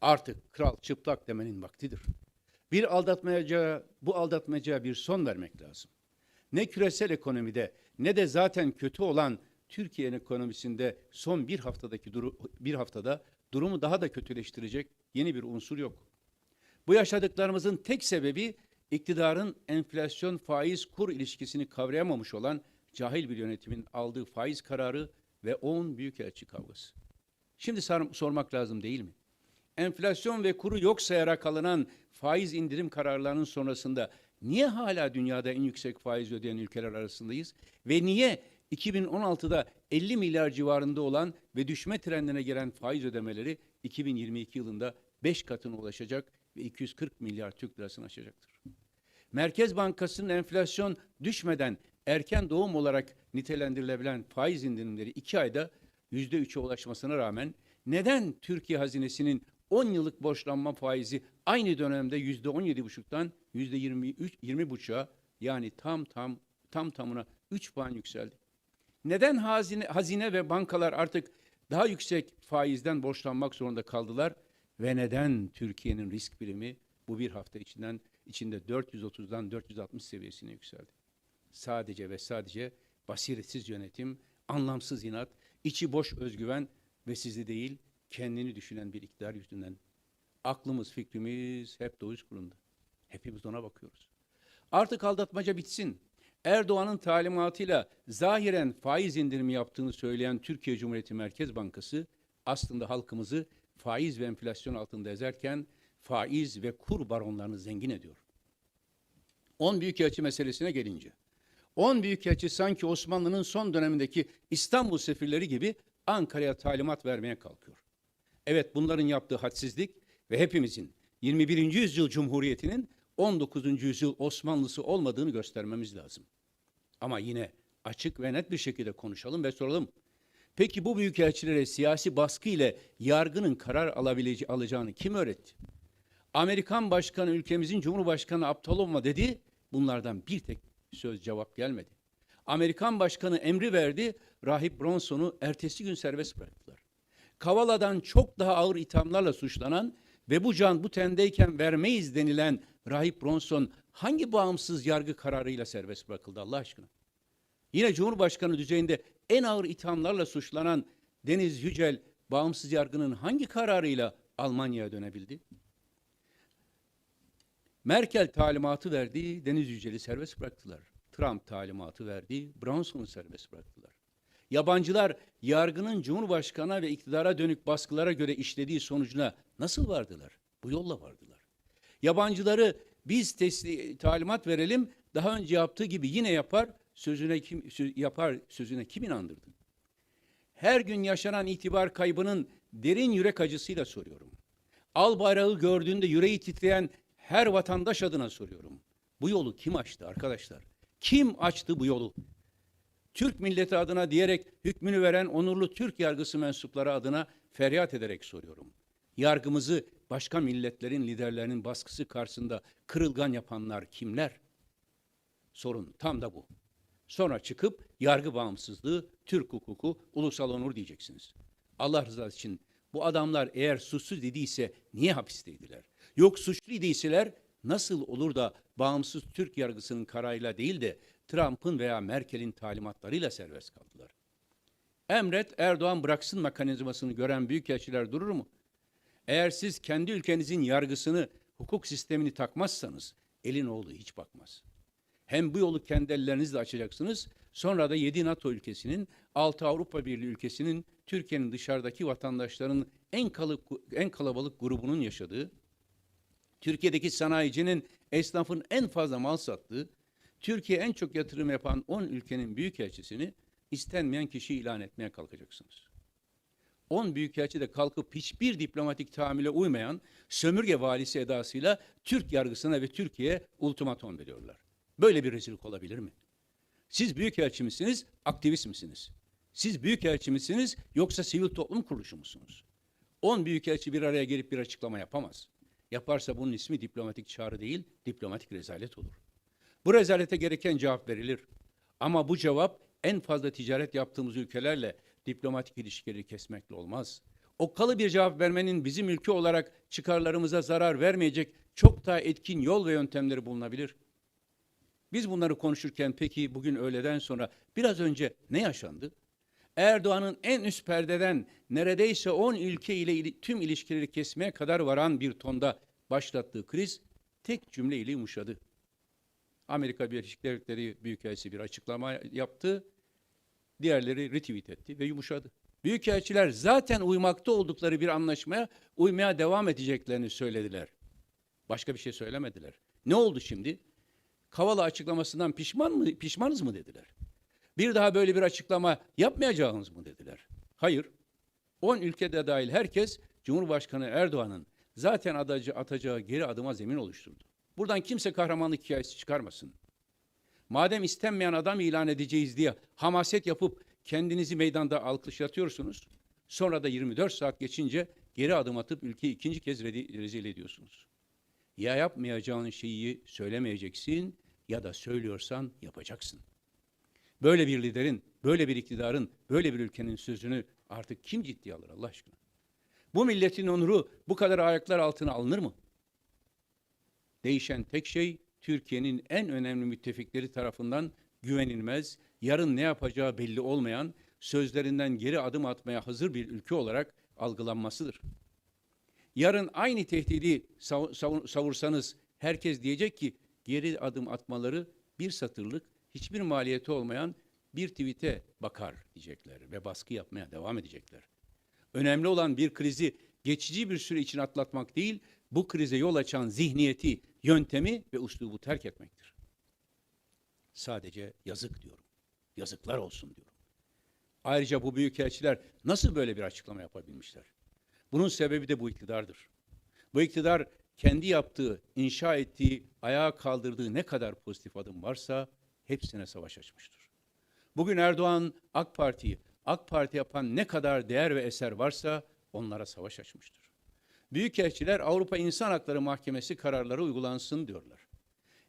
Artık kral çıplak demenin vaktidir. Bir aldatmayacağı, bu aldatmacağa bir son vermek lazım. Ne küresel ekonomide ne de zaten kötü olan Türkiye'nin ekonomisinde son bir haftadaki duru, bir haftada durumu daha da kötüleştirecek yeni bir unsur yok. Bu yaşadıklarımızın tek sebebi iktidarın enflasyon faiz kur ilişkisini kavrayamamış olan cahil bir yönetimin aldığı faiz kararı ve 10 büyükelçi kavgası. Şimdi sormak lazım değil mi? Enflasyon ve kuru yok sayarak alınan faiz indirim kararlarının sonrasında niye hala dünyada en yüksek faiz ödeyen ülkeler arasındayız? Ve niye 2016'da 50 milyar civarında olan ve düşme trendine giren faiz ödemeleri 2022 yılında 5 katına ulaşacak ve 240 milyar Türk lirasını aşacaktır? Merkez Bankası'nın enflasyon düşmeden erken doğum olarak nitelendirilebilen faiz indirimleri 2 ayda %3'e ulaşmasına rağmen neden Türkiye hazinesinin 10 yıllık borçlanma faizi aynı dönemde %17,5'tan %23 20,5'a yani tam tam tam tamına 3 puan yükseldi? Neden hazine, hazine ve bankalar artık daha yüksek faizden borçlanmak zorunda kaldılar ve neden Türkiye'nin risk birimi bu bir hafta içinden içinde 430'dan 460 seviyesine yükseldi? Sadece ve sadece basiretsiz yönetim, anlamsız inat, içi boş özgüven ve sizi değil kendini düşünen bir iktidar yüzünden. Aklımız, fikrimiz hep Doğuş kurunda. Hepimiz ona bakıyoruz. Artık aldatmaca bitsin. Erdoğan'ın talimatıyla zahiren faiz indirimi yaptığını söyleyen Türkiye Cumhuriyeti Merkez Bankası aslında halkımızı faiz ve enflasyon altında ezerken faiz ve kur baronlarını zengin ediyor. 10 büyükelçi meselesine gelince 10 büyükelçi sanki Osmanlı'nın son dönemindeki İstanbul sefirleri gibi Ankara'ya talimat vermeye kalkıyor. Evet bunların yaptığı hadsizlik ve hepimizin 21. yüzyıl Cumhuriyeti'nin 19. yüzyıl Osmanlısı olmadığını göstermemiz lazım. Ama yine açık ve net bir şekilde konuşalım ve soralım. Peki bu büyükelçilere siyasi baskı ile yargının karar alabileceği alacağını kim öğretti? Amerikan başkanı ülkemizin Cumhurbaşkanı aptal olma dedi. Bunlardan bir tek söz cevap gelmedi. Amerikan başkanı emri verdi. Rahip Bronson'u ertesi gün serbest bıraktılar. Kavala'dan çok daha ağır ithamlarla suçlanan ve bu can bu tendeyken vermeyiz denilen Rahip Bronson hangi bağımsız yargı kararıyla serbest bırakıldı Allah aşkına? Yine Cumhurbaşkanı düzeyinde en ağır ithamlarla suçlanan Deniz Yücel bağımsız yargının hangi kararıyla Almanya'ya dönebildi? Merkel talimatı verdi, Deniz Yücel'i serbest bıraktılar. Trump talimatı verdi, Bronson'u serbest bıraktılar. Yabancılar yargının Cumhurbaşkanı ve iktidara dönük baskılara göre işlediği sonucuna nasıl vardılar? Bu yolla vardılar. Yabancıları biz tesli, talimat verelim, daha önce yaptığı gibi yine yapar, sözüne kim yapar sözüne kim inandırdı? Her gün yaşanan itibar kaybının derin yürek acısıyla soruyorum. Al bayrağı gördüğünde yüreği titreyen her vatandaş adına soruyorum. Bu yolu kim açtı arkadaşlar? Kim açtı bu yolu? Türk milleti adına diyerek hükmünü veren onurlu Türk yargısı mensupları adına feryat ederek soruyorum. Yargımızı başka milletlerin liderlerinin baskısı karşısında kırılgan yapanlar kimler? Sorun tam da bu. Sonra çıkıp yargı bağımsızlığı, Türk hukuku, ulusal onur diyeceksiniz. Allah rızası için bu adamlar eğer suçsuz idiyse niye hapisteydiler? Yok suçlu idiyseler nasıl olur da bağımsız Türk yargısının kararıyla değil de Trump'ın veya Merkel'in talimatlarıyla serbest kaldılar? Emret Erdoğan bıraksın mekanizmasını gören büyükelçiler durur mu? Eğer siz kendi ülkenizin yargısını, hukuk sistemini takmazsanız elin olduğu hiç bakmaz. Hem bu yolu kendi ellerinizle açacaksınız, sonra da 7 NATO ülkesinin, 6 Avrupa Birliği ülkesinin, Türkiye'nin dışarıdaki vatandaşların en, kalıp, en kalabalık grubunun yaşadığı, Türkiye'deki sanayicinin, esnafın en fazla mal sattığı, Türkiye en çok yatırım yapan 10 ülkenin büyükelçisini istenmeyen kişi ilan etmeye kalkacaksınız. 10 büyükelçi de kalkıp hiçbir diplomatik tahammüle uymayan sömürge valisi edasıyla Türk yargısına ve Türkiye'ye ultimatom veriyorlar. Böyle bir rezillik olabilir mi? Siz büyükelçi misiniz, aktivist misiniz? Siz büyükelçi misiniz yoksa sivil toplum kuruluşu musunuz? 10 büyükelçi bir araya gelip bir açıklama yapamaz. Yaparsa bunun ismi diplomatik çağrı değil, diplomatik rezalet olur. Bu rezalete gereken cevap verilir. Ama bu cevap en fazla ticaret yaptığımız ülkelerle diplomatik ilişkileri kesmekle olmaz. okkalı bir cevap vermenin bizim ülke olarak çıkarlarımıza zarar vermeyecek çok daha etkin yol ve yöntemleri bulunabilir. Biz bunları konuşurken peki bugün öğleden sonra biraz önce ne yaşandı? Erdoğan'ın en üst perdeden neredeyse 10 ülke ile tüm ilişkileri kesmeye kadar varan bir tonda başlattığı kriz tek cümle ile yumuşadı. Amerika Birleşik Devletleri Büyükelçisi bir açıklama yaptı. Diğerleri retweet etti ve yumuşadı. Büyükelçiler zaten uymakta oldukları bir anlaşmaya uymaya devam edeceklerini söylediler. Başka bir şey söylemediler. Ne oldu şimdi? Kavala açıklamasından pişman mı pişmanız mı dediler. Bir daha böyle bir açıklama yapmayacağınız mı dediler. Hayır. 10 ülkede dahil herkes Cumhurbaşkanı Erdoğan'ın zaten adacı, atacağı geri adıma zemin oluşturdu. Buradan kimse kahramanlık hikayesi çıkarmasın. Madem istenmeyen adam ilan edeceğiz diye hamaset yapıp kendinizi meydanda alkışlatıyorsunuz. Sonra da 24 saat geçince geri adım atıp ülkeyi ikinci kez rezil ediyorsunuz. Ya yapmayacağın şeyi söylemeyeceksin ya da söylüyorsan yapacaksın. Böyle bir liderin, böyle bir iktidarın, böyle bir ülkenin sözünü artık kim ciddiye alır Allah aşkına? Bu milletin onuru bu kadar ayaklar altına alınır mı? Değişen tek şey Türkiye'nin en önemli müttefikleri tarafından güvenilmez, yarın ne yapacağı belli olmayan, sözlerinden geri adım atmaya hazır bir ülke olarak algılanmasıdır. Yarın aynı tehdidi sav- savun- savursanız herkes diyecek ki geri adım atmaları bir satırlık, hiçbir maliyeti olmayan bir tweet'e bakar diyecekler ve baskı yapmaya devam edecekler. Önemli olan bir krizi geçici bir süre için atlatmak değil, bu krize yol açan zihniyeti, yöntemi ve uslubu terk etmektir. Sadece yazık diyorum. Yazıklar olsun diyorum. Ayrıca bu büyükelçiler nasıl böyle bir açıklama yapabilmişler? Bunun sebebi de bu iktidardır. Bu iktidar kendi yaptığı, inşa ettiği, ayağa kaldırdığı ne kadar pozitif adım varsa hepsine savaş açmıştır. Bugün Erdoğan AK Parti'yi, AK Parti yapan ne kadar değer ve eser varsa onlara savaş açmıştır. Büyükelçiler Avrupa İnsan Hakları Mahkemesi kararları uygulansın diyorlar.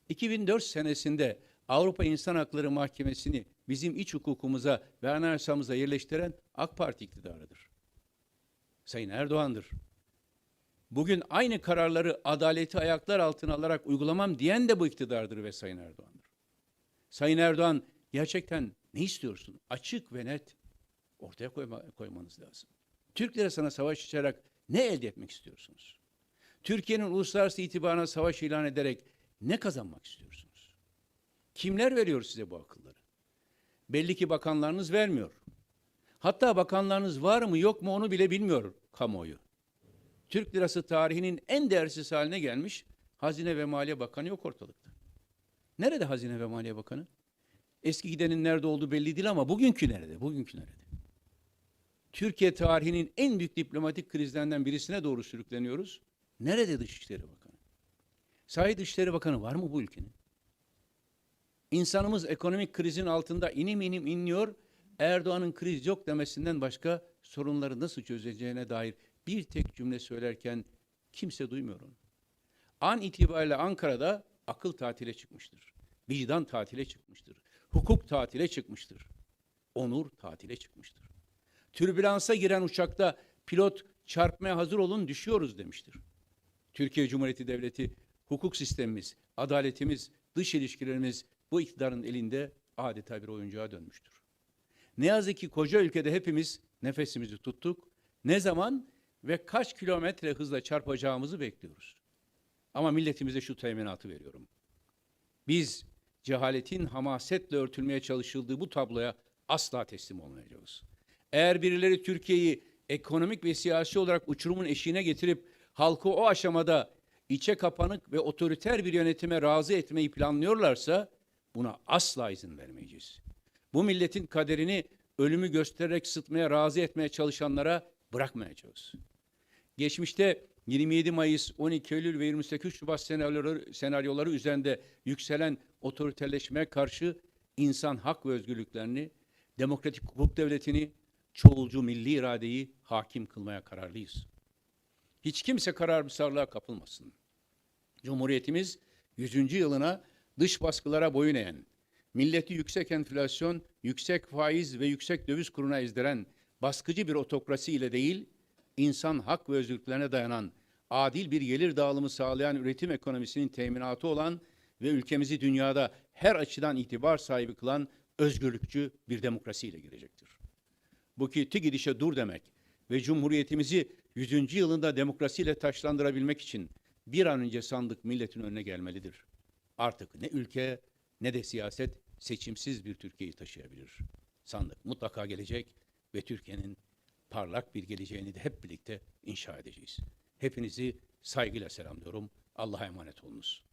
2004 senesinde Avrupa İnsan Hakları Mahkemesi'ni bizim iç hukukumuza ve anayasamıza yerleştiren AK Parti iktidarıdır. Sayın Erdoğan'dır. Bugün aynı kararları adaleti ayaklar altına alarak uygulamam diyen de bu iktidardır ve Sayın Erdoğan'dır. Sayın Erdoğan gerçekten ne istiyorsun? Açık ve net ortaya koyma, koymanız lazım. Türk lirasına savaş açarak ne elde etmek istiyorsunuz? Türkiye'nin uluslararası itibarına savaş ilan ederek ne kazanmak istiyorsunuz? Kimler veriyor size bu akılları? Belli ki bakanlarınız vermiyor. Hatta bakanlarınız var mı yok mu onu bile bilmiyor kamuoyu. Türk lirası tarihinin en değersiz haline gelmiş Hazine ve Maliye Bakanı yok ortalıkta. Nerede Hazine ve Maliye Bakanı? Eski gidenin nerede olduğu belli değil ama bugünkü nerede? Bugünkü nerede? Türkiye tarihinin en büyük diplomatik krizlerinden birisine doğru sürükleniyoruz. Nerede Dışişleri Bakanı? Sahi Dışişleri Bakanı var mı bu ülkenin? İnsanımız ekonomik krizin altında inim inim inliyor. Erdoğan'ın kriz yok demesinden başka sorunları nasıl çözeceğine dair bir tek cümle söylerken kimse duymuyor onu. An itibariyle Ankara'da akıl tatile çıkmıştır. Vicdan tatile çıkmıştır. Hukuk tatile çıkmıştır. Onur tatile çıkmıştır. Türbülansa giren uçakta pilot çarpmaya hazır olun düşüyoruz demiştir. Türkiye Cumhuriyeti Devleti, hukuk sistemimiz, adaletimiz, dış ilişkilerimiz bu iktidarın elinde adeta bir oyuncağa dönmüştür. Ne yazık ki koca ülkede hepimiz nefesimizi tuttuk. Ne zaman ve kaç kilometre hızla çarpacağımızı bekliyoruz. Ama milletimize şu teminatı veriyorum. Biz cehaletin hamasetle örtülmeye çalışıldığı bu tabloya asla teslim olmayacağız. Eğer birileri Türkiye'yi ekonomik ve siyasi olarak uçurumun eşiğine getirip halkı o aşamada içe kapanık ve otoriter bir yönetime razı etmeyi planlıyorlarsa buna asla izin vermeyeceğiz. Bu milletin kaderini ölümü göstererek sıtmaya razı etmeye çalışanlara bırakmayacağız. Geçmişte 27 Mayıs, 12 Eylül ve 28 Şubat senaryoları, senaryoları üzerinde yükselen otoriterleşmeye karşı insan hak ve özgürlüklerini, demokratik hukuk devletini, çoğulcu milli iradeyi hakim kılmaya kararlıyız. Hiç kimse karamsarlığa kapılmasın. Cumhuriyetimiz 100. yılına dış baskılara boyun eğen, milleti yüksek enflasyon, yüksek faiz ve yüksek döviz kuruna ezdiren baskıcı bir otokrasi ile değil, insan hak ve özgürlüklerine dayanan, adil bir gelir dağılımı sağlayan üretim ekonomisinin teminatı olan ve ülkemizi dünyada her açıdan itibar sahibi kılan özgürlükçü bir demokrasiyle girecektir. Bu kötü gidişe dur demek ve Cumhuriyetimizi 100. yılında demokrasiyle taşlandırabilmek için bir an önce sandık milletin önüne gelmelidir. Artık ne ülke ne de siyaset seçimsiz bir Türkiye'yi taşıyabilir. Sandık mutlaka gelecek ve Türkiye'nin parlak bir geleceğini de hep birlikte inşa edeceğiz. Hepinizi saygıyla selamlıyorum. Allah'a emanet olunuz.